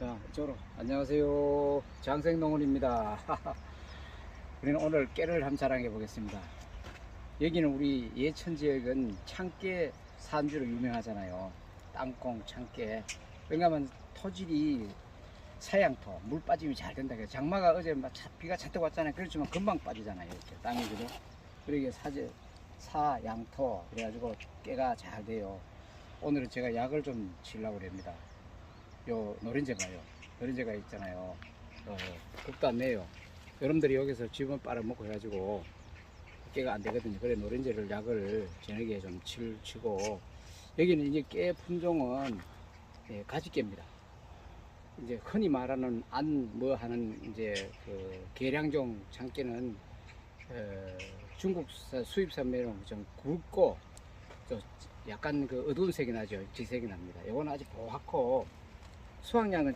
자, 이쪽으로. 안녕하세요. 장생농원입니다. 우리는 오늘 깨를 한번 자랑해 보겠습니다. 여기는 우리 예천 지역은 창깨 산지로 유명하잖아요. 땅콩, 창깨. 왜냐하면 토질이 사양토, 물 빠짐이 잘 된다. 그래서 장마가 어제 막 차- 비가 잔뜩 왔잖아요. 그렇지만 금방 빠지잖아요. 이렇게 땅이 그죠? 그러게 사제, 사, 양토. 그래가지고 깨가 잘 돼요. 오늘은 제가 약을 좀 치려고 합니다. 요 노린재 봐요. 노린재가 있잖아요. 어, 겁도 안 내요. 여러분들이 여기서 쥐만 빨아먹고 해가지고 깨가 안 되거든요. 그래 노린재를 약을 저녁에 좀 칠, 치고 여기는 이제 깨 품종은 예, 가지깨입니다. 이제 흔히 말하는 안 뭐 하는 이제 그 계량종 참깨는 어, 중국산 수입산 메론 좀 굵고 또 약간 그 어두운 색이 나죠. 지색이 납니다. 이거는 아주 보얗고 수확량은